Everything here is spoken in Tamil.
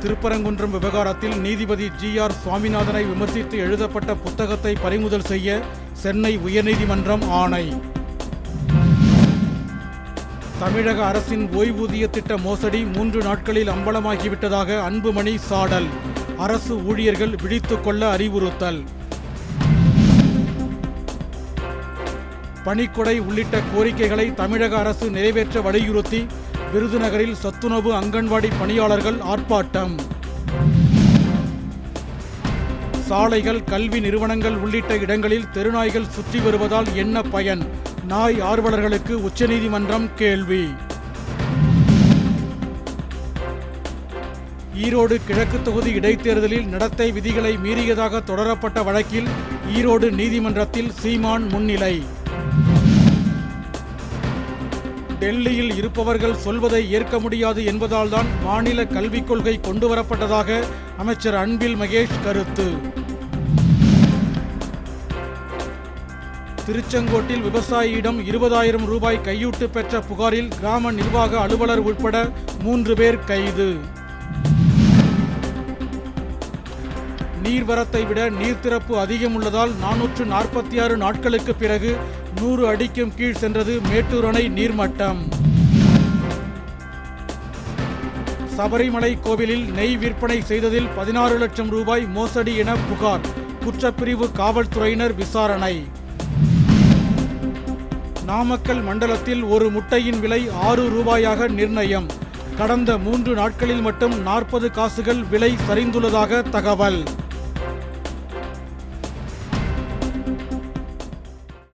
திருப்பரங்குன்றம் விவகாரத்தில் நீதிபதி ஜி ஆர் சுவாமிநாதனை விமர்சித்து எழுதப்பட்ட புத்தகத்தை பறிமுதல் செய்ய சென்னை உயர்நீதிமன்றம் ஆணை. தமிழக அரசின் ஓய்வூதிய திட்ட மோசடி மூன்று நாட்களில் அம்பலமாகிவிட்டதாக அன்புமணி சாடல். அரசு ஊழியர்கள் விழித்துக் கொள்ள அறிவுறுத்தல். பணிக்கொடை உள்ளிட்ட கோரிக்கைகளை தமிழக அரசு நிறைவேற்ற வலியுறுத்தி விருதுநகரில் சத்துணவு அங்கன்வாடி பணியாளர்கள் ஆர்ப்பாட்டம். சாலைகள் கல்வி நிறுவனங்கள் உள்ளிட்ட இடங்களில் தெருநாய்கள் சுற்றி வருவதால் என்ன பயன்? நாய் ஆர்வலர்களுக்கு உச்சநீதிமன்றம் கேள்வி. ஈரோடு கிழக்கு தொகுதி இடைத்தேர்தலில் நடத்தை விதிகளை மீறியதாக தொடரப்பட்ட வழக்கில் ஈரோடு நீதிமன்றத்தில் சீமான் முன்னிலை. டெல்லியில் இருப்பவர்கள் சொல்வதை ஏற்க முடியாது என்பதால்தான் மாநில கல்விக் கொள்கை கொண்டுவரப்பட்டதாக அமைச்சர் அன்பில் மகேஷ் கருத்து. திருச்செங்கோட்டில் விவசாயியிடம் இருபதாயிரம் ரூபாய் கையூட்டு பெற்ற புகாரில் கிராம நிர்வாக அலுவலர் உட்பட மூன்று பேர் கைது. நீர்வரத்தை விட நீர்த்திறப்பு அதிகம் உள்ளதால் நானூற்று நாற்பத்தி ஆறு நாட்களுக்கு பிறகு நூறு அடிக்கும் கீழ் சென்றது மேட்டூர் அணை நீர்மட்டம். சபரிமலை கோவிலில் நெய் விற்பனை செய்ததில் பதினாறு லட்சம் ரூபாய் மோசடி என புகார் குற்றப்பிரிவு காவல்துறையினர் விசாரணை. நாமக்கல் மண்டலத்தில் ஒரு முட்டையின் விலை ஆறு ரூபாயாக நிர்ணயம். கடந்த மூன்று நாட்களில் மட்டும் நாற்பது காசுகள் விலை சரிந்துள்ளதாக தகவல்.